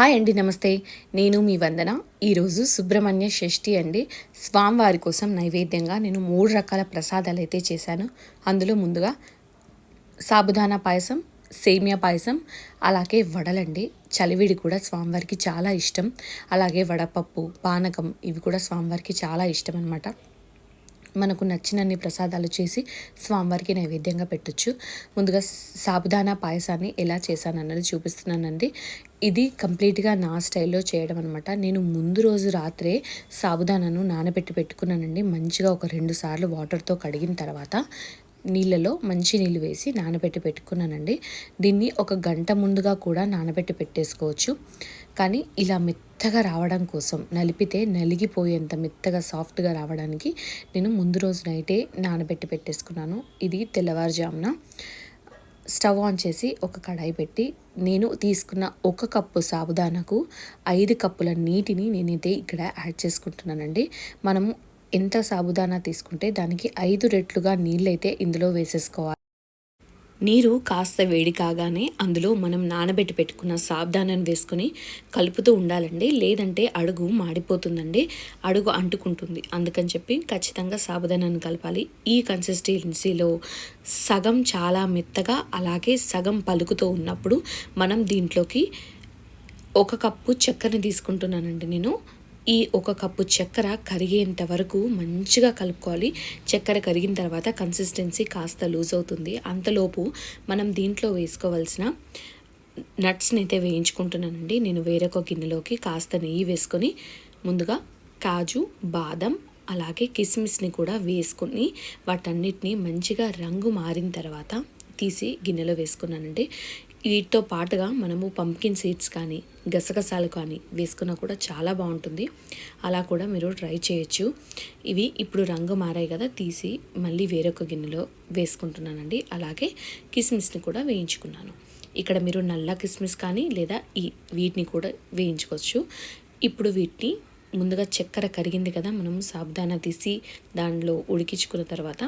Hi అండి నమస్తే. నేను మీ వందన. ఈరోజు సుబ్రహ్మణ్య షష్ఠి అండి. స్వామివారి కోసం నైవేద్యంగా నేను మూడు రకాల ప్రసాదాలు అయితే చేశాను. అందులో ముందుగా సాబుదానా పాయసం సేమియా పాయసం అలాగే వడలండి. చలివిడి కూడా స్వామివారికి చాలా ఇష్టం. అలాగే వడపప్పు పానకం ఇవి కూడా స్వామివారికి చాలా ఇష్టం అనమాట మనకు నచ్చినన్ని ప్రసాదాలు చేసి స్వామివారికి నైవేద్యంగా పెట్టచ్చు. ముందుగా సాబుదానా పాయసాన్ని ఎలా చేశానన్నది చూపిస్తున్నానండి. ఇది కంప్లీట్గా నా స్టైల్లో చేయడం అనమాట నేను ముందు రోజు రాత్రే సాబుదానాను నానబెట్టి పెట్టుకున్నానండి. మంచిగా ఒక రెండు సార్లు వాటర్తో కడిగిన తర్వాత నీళ్ళలో మంచి నీళ్ళు వేసి నానబెట్టి పెట్టుకున్నానండి. దీన్ని ఒక గంట ముందుగా కూడా నానబెట్టి పెట్టేసుకోవచ్చు. కానీ ఇలా మెత్తగా రావడం కోసం నలిపితే నలిగిపోయేంత మెత్తగా సాఫ్ట్గా రావడానికి నేను ముందు రోజు నైటే నానబెట్టి పెట్టేసుకున్నాను. ఇది తెల్లవారుజామున స్టవ్ ఆన్ చేసి ఒక కడాయి పెట్టి నేను తీసుకున్న ఒక కప్పు సాబుదానకు ఐదు కప్పుల నీటిని నేనైతే ఇక్కడ యాడ్ చేసుకుంటున్నానండి. మనము ఎంత సాబుదానా తీసుకుంటే దానికి ఐదు రెట్లుగా నీళ్ళైతే ఇందులో వేసేసుకోవాలి. నీరు కాస్త వేడి కాగానే అందులో మనం నానబెట్టి పెట్టుకున్న సాబ్దానాన్ని వేసుకొని కలుపుతూ ఉండాలండి. లేదంటే అడుగు మాడిపోతుందండి. అడుగు అంటుకుంటుంది. అందుకని చెప్పి ఖచ్చితంగా సాబుదానాన్ని కలపాలి. ఈ కన్సిస్టెన్సీలో సగం చాలా మెత్తగా అలాగే సగం పలుకుతూ ఉన్నప్పుడు మనం దీంట్లోకి ఒక కప్పు చక్కెరని తీసుకుంటున్నానండి నేను. ఈ ఒక కప్పు చక్కెర కరిగేంత వరకు మంచిగా కలుపుకోవాలి. చక్కెర కరిగిన తర్వాత కన్సిస్టెన్సీ కాస్త లూజ్ అవుతుంది. అంతలోపు మనం దీంట్లో వేసుకోవాల్సిన నట్స్ని అయితే వేయించుకుంటున్నానండి. నేను వేరొక గిన్నెలోకి కాస్త నెయ్యి వేసుకొని ముందుగా కాజు బాదం అలాగే కిస్మిస్ని కూడా వేసుకొని వాటన్నిటిని మంచిగా రంగు మారిన తర్వాత తీసి గిన్నెలో వేసుకున్నానండి. వీటితో పాటుగా మనము పంకిన్ సీడ్స్ కానీ గసగసాలు కానీ వేసుకున్నా కూడా చాలా బాగుంటుంది. అలా కూడా మీరు ట్రై చేయొచ్చు. ఇవి ఇప్పుడు రంగు మారాయి కదా తీసి మళ్ళీ వేరొక గిన్నెలో వేసుకుంటున్నానండి. అలాగే కిస్మిస్ని కూడా వేయించుకున్నాను. ఇక్కడ మీరు నల్ల కిస్మిస్ కానీ లేదా ఈ వీటిని కూడా వేయించుకోవచ్చు. ఇప్పుడు వీటిని ముందుగా చక్కెర కరిగింది కదా మనం సాబుదానా తీసి దానిలో ఉడికించుకున్న తర్వాత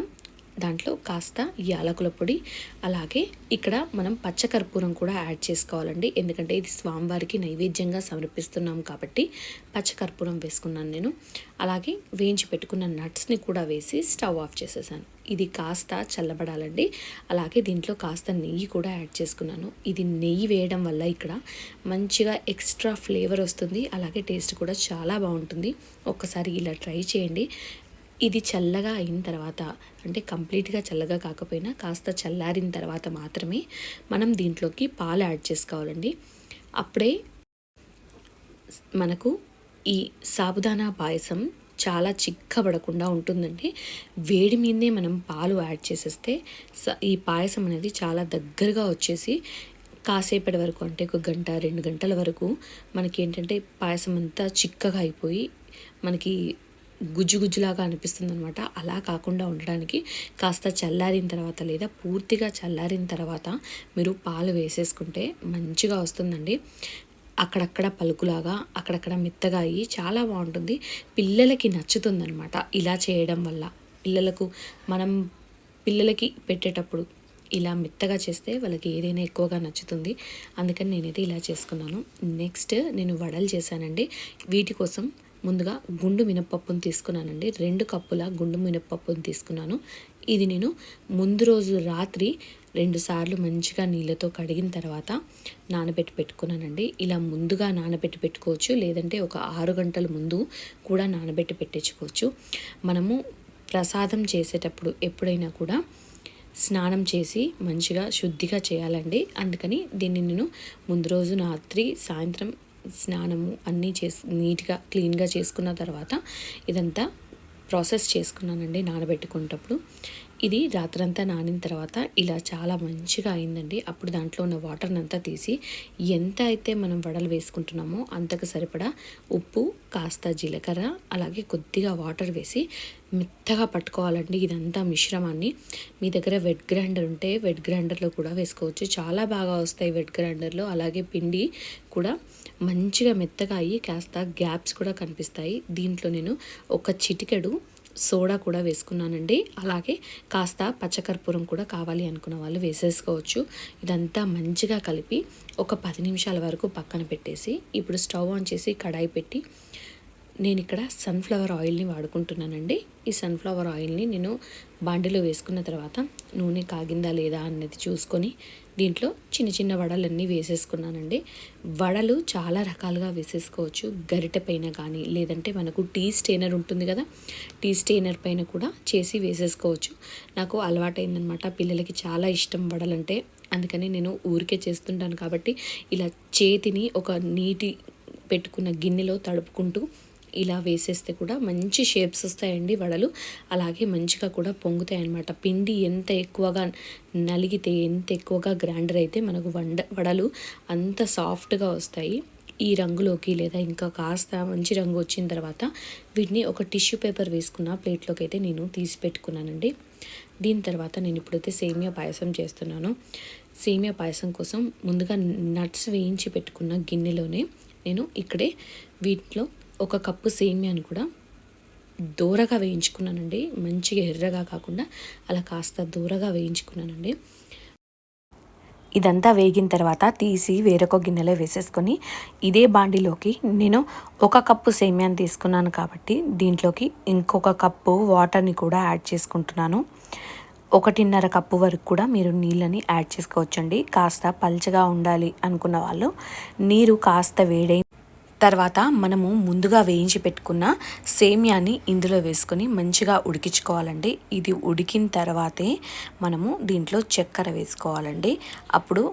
దాంట్లో కాస్త యాలకుల పొడి అలాగే ఇక్కడ మనం పచ్చకర్పూరం కూడా యాడ్ చేసుకోవాలండి. ఎందుకంటే ఇది స్వామివారికి నైవేద్యంగా సమర్పిస్తున్నాం కాబట్టి పచ్చకర్పూరం వేసుకున్నాను నేను. అలాగే వేయించి పెట్టుకున్న నట్స్ని కూడా వేసి స్టవ్ ఆఫ్ చేసేసాను. ఇది కాస్త చల్లబడాలండి. అలాగే దీంట్లో కాస్త నెయ్యి కూడా యాడ్ చేసుకున్నాను. ఇది నెయ్యి వేయడం వల్ల ఇక్కడ మంచిగా ఎక్స్ట్రా ఫ్లేవర్ వస్తుంది. అలాగే టేస్ట్ కూడా చాలా బాగుంటుంది. ఒక్కసారి ఇలా ట్రై చేయండి. ఇది చల్లగా అయిన తర్వాత అంటే కంప్లీట్గా చల్లగా కాకపోయినా కాస్త చల్లారిన తర్వాత మాత్రమే మనం దీంట్లోకి పాలు యాడ్ చేసుకోవాలండి. అప్పుడే మనకు ఈ సాబుదానా పాయసం చాలా చిక్కబడకుండా ఉంటుందండి. వేడి మీదనే మనం పాలు యాడ్ చేసేస్తే ఈ పాయసం అనేది చాలా దగ్గరగా వచ్చేసి కాసేపటి వరకు అంటే ఒక గంట రెండు గంటల వరకు మనకి ఏంటంటే పాయసం అంతా చిక్కగా అయిపోయి మనకి గుజ్జు గుజ్జులాగా అనిపిస్తుంది అనమాట అలా కాకుండా ఉండడానికి కాస్త చల్లారిన తర్వాత లేదా పూర్తిగా చల్లారిన తర్వాత మీరు పాలు వేసేసుకుంటే మంచిగా వస్తుందండి. అక్కడక్కడ పలుకులాగా అక్కడక్కడ మెత్తగా అయ్యి చాలా బాగుంటుంది. పిల్లలకి నచ్చుతుందనమాట ఇలా చేయడం వల్ల. పిల్లలకు మనం పిల్లలకి పెట్టేటప్పుడు ఇలా మెత్తగా చేస్తే వాళ్ళకి ఏదైనా ఎక్కువగా నచ్చుతుంది. అందుకని నేనైతే ఇలా చేసుకున్నాను. నెక్స్ట్ నేను వడలు చేశానండి. వీటి కోసం ముందుగా గుండు మినప్పప్పును తీసుకున్నానండి. రెండు కప్పుల గుండు మినప్పప్పును తీసుకున్నాను. ఇది నేను ముందు రోజు రాత్రి రెండుసార్లు మంచిగా నీళ్ళతో కడిగిన తర్వాత నానబెట్టి పెట్టుకున్నానండి. ఇలా ముందుగా నానబెట్టి పెట్టుకోవచ్చు. లేదంటే ఒక ఆరు గంటల ముందు కూడా నానబెట్టి పెట్టించుకోవచ్చు మనము ప్రసాదం చేసేటప్పుడు ఎప్పుడైనా కూడా స్నానం చేసి మంచిగా శుద్ధిగా చేయాలండి. అందుకని దీన్ని నేను ముందు రోజు రాత్రి సాయంత్రం స్నానము అన్నీ చేసి నీట్గా క్లీన్గా చేసుకున్న తర్వాత ఇదంతా ప్రాసెస్ చేసుకున్నానండి నానబెట్టుకునేటప్పుడు. ఇది రాత్రంతా నానిన తర్వాత ఇలా చాలా మంచిగా అయిందండి. అప్పుడు దాంట్లో ఉన్న వాటర్ని అంతా తీసి ఎంత అయితే మనం వడలు వేసుకుంటున్నామో అంతకు సరిపడా ఉప్పు కాస్త జీలకర్ర అలాగే కొద్దిగా వాటర్ వేసి మెత్తగా పట్టుకోవాలండి. ఇదంతా మిశ్రమాన్ని. మీ దగ్గర వెట్ గ్రైండర్ ఉంటే వెట్ గ్రైండర్లో కూడా వేసుకోవచ్చు. చాలా బాగా వస్తాయి వెట్ గ్రైండర్లో. అలాగే పిండి కూడా మంచిగా మెత్తగా అయ్యి కాస్త గ్యాప్స్ కూడా కనిపిస్తాయి. దీంట్లో నేను ఒక చిటికెడు సోడా కూడా వేసుకున్నానండి. అలాగే కాస్త పచ్చకర్పూరం కూడా కావాలి అనుకున్న వాళ్ళు వేసేసుకోవచ్చు. ఇదంతా మంచిగా కలిపి ఒక పది నిమిషాల వరకు పక్కన పెట్టేసి ఇప్పుడు స్టవ్ ఆన్ చేసి కడాయి పెట్టి నేను ఇక్కడ సన్ఫ్లవర్ ఆయిల్ని వాడుకుంటున్నానండి. ఈ సన్ఫ్లవర్ ఆయిల్ని నేను బాండిలో వేసుకున్న తర్వాత నూనె కాగిందా లేదా అన్నది చూసుకొని దీంట్లో చిన్న చిన్న వడలన్నీ వేసేసుకున్నానండి. వడలు చాలా రకాలుగా వేసేసుకోవచ్చు. గరిటె పైన కానీ లేదంటే మనకు టీ స్టెయినర్ ఉంటుంది కదా టీ స్టెయినర్ పైన కూడా చేసి వేసేసుకోవచ్చు. నాకు అలవాటైందనమాట పిల్లలకి చాలా ఇష్టం వడలంటే. అందుకని నేను ఊరికే చేస్తుంటాను కాబట్టి ఇలా చేతిని ఒక నీటి పెట్టుకున్న గిన్నెలో తడుపుకుంటూ ఇలా వేసేస్తే కూడా మంచి షేప్స్ వస్తాయండి వడలు. అలాగే మంచిగా కూడా పొంగుతాయి అన్నమాట పిండి ఎంత ఎక్కువగా నలిగితే ఎంత ఎక్కువగా గ్రైండర్ అయితే మనకు వండ వడలు అంత సాఫ్ట్గా వస్తాయి. ఈ రంగులోకి లేదా ఇంకా కాస్త మంచి రంగు వచ్చిన తర్వాత వీటిని ఒక టిష్యూ పేపర్ వేసుకున్న ప్లేట్లోకి అయితే నేను తీసి పెట్టుకున్నానండి. దీని తర్వాత నేను ఇప్పుడైతే సేమియా పాయసం చేస్తున్నాను. సేమియా పాయసం కోసం ముందుగా నట్స్ వేయించి పెట్టుకున్న గిన్నెలోనే నేను ఇక్కడే వీటిలో ఒక కప్పు సేమియాను కూడా దూరగా వేయించుకున్నానండి. మంచిగా ఎర్రగా కాకుండా అలా కాస్త దూరగా వేయించుకున్నానండి. ఇదంతా వేగిన తర్వాత తీసి వేరొక గిన్నెలో వేసేసుకొని ఇదే బాండిలోకి నేను ఒక కప్పు సేమియాను తీసుకున్నాను కాబట్టి దీంట్లోకి ఇంకొక కప్పు వాటర్ని కూడా యాడ్ చేసుకుంటున్నాను. ఒకటిన్నర కప్పు వరకు కూడా మీరు నీళ్ళని యాడ్ చేసుకోవచ్చండి. కాస్త పల్చగా ఉండాలి అనుకున్న వాళ్ళు. నీరు కాస్త వేడై తర్వాత మనము ముందుగా వేయించి పెట్టుకున్న సేమియాని ఇందులో వేసుకొని మంచిగా ఉడికించుకోవాలండి. ఇది ఉడికిన తర్వాతే మనము దీంట్లో చక్కెర వేసుకోవాలండి. అప్పుడు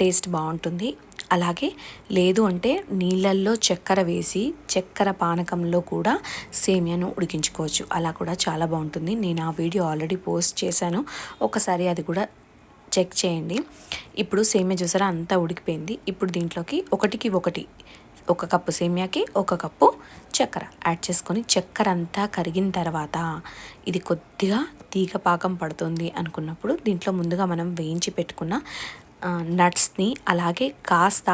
టేస్ట్ బాగుంటుంది. అలాగే లేదు అంటే నీళ్ళల్లో చక్కెర వేసి చక్కెర పానకంలో కూడా సేమియాను ఉడికించుకోవచ్చు. అలా కూడా చాలా బాగుంటుంది. నేను ఆ వీడియో ఆల్రెడీ పోస్ట్ చేశాను. ఒకసారి అది కూడా చెక్ చేయండి. ఇప్పుడు సేమియా చూసారా అంతా ఉడికిపోయింది. ఇప్పుడు దీంట్లోకి ఒకటికి ఒకటి ఒక కప్పు సేమియాకి ఒక కప్పు చక్కెర. యాడ్ చేసుకొని చక్కెర అంతా కరిగిన తర్వాత ఇది కొద్దిగా తీగ పాకం పడుతుంది అనుకున్నప్పుడు దీంట్లో ముందుగా మనం వేయించి పెట్టుకున్న నట్స్ని అలాగే కాస్త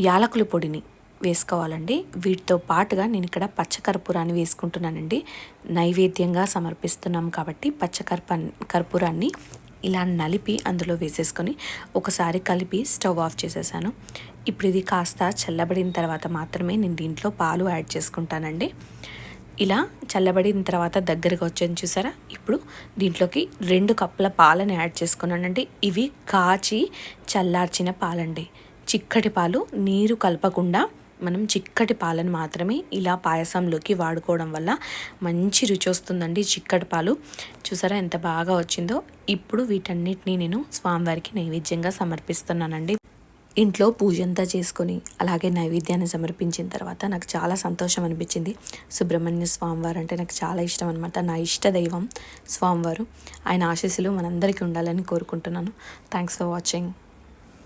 యాలకుల పొడిని వేసుకోవాలండి. వీటితో పాటుగా నేను ఇక్కడ పచ్చకర్పూరాన్ని వేసుకుంటున్నానండి. నైవేద్యంగా సమర్పిస్తున్నాం కాబట్టి పచ్చకర్ప కర్పూరాన్ని ఇలా నలిపి అందులో వేసేసుకొని ఒకసారి కలిపి స్టవ్ ఆఫ్ చేసేసాను. ఇప్పుడు ఇది కాస్త చల్లబడిన తర్వాత మాత్రమే నేను దీంట్లో పాలు యాడ్ చేసుకుంటానండి. ఇలా చల్లబడిన తర్వాత దగ్గరకు వచ్చాను చూసారా? ఇప్పుడు దీంట్లోకి రెండు కప్పుల పాలను యాడ్ చేసుకున్నానండి. ఇవి కాచి చల్లార్చిన పాలండి. చిక్కటి పాలు నీరు కలపకుండా మనం చిక్కటి పాలను మాత్రమే ఇలా పాయసంలోకి వాడుకోవడం వల్ల మంచి రుచి వస్తుందండి చిక్కటి పాలు. చూసారా ఎంత బాగా వచ్చిందో? ఇప్పుడు వీటన్నిటిని నేను స్వామివారికి నైవేద్యంగా సమర్పిస్తున్నానండి. ఇంట్లో పూజ అంతా చేసుకొని అలాగే నైవేద్యాన్ని సమర్పించిన తర్వాత నాకు చాలా సంతోషం అనిపించింది. సుబ్రహ్మణ్య స్వామివారు అంటే నాకు చాలా ఇష్టం అనమాట నా ఇష్ట దైవం స్వామివారు. ఆయన ఆశీస్సులు మనందరికీ ఉండాలని కోరుకుంటున్నాను. Thanks for watching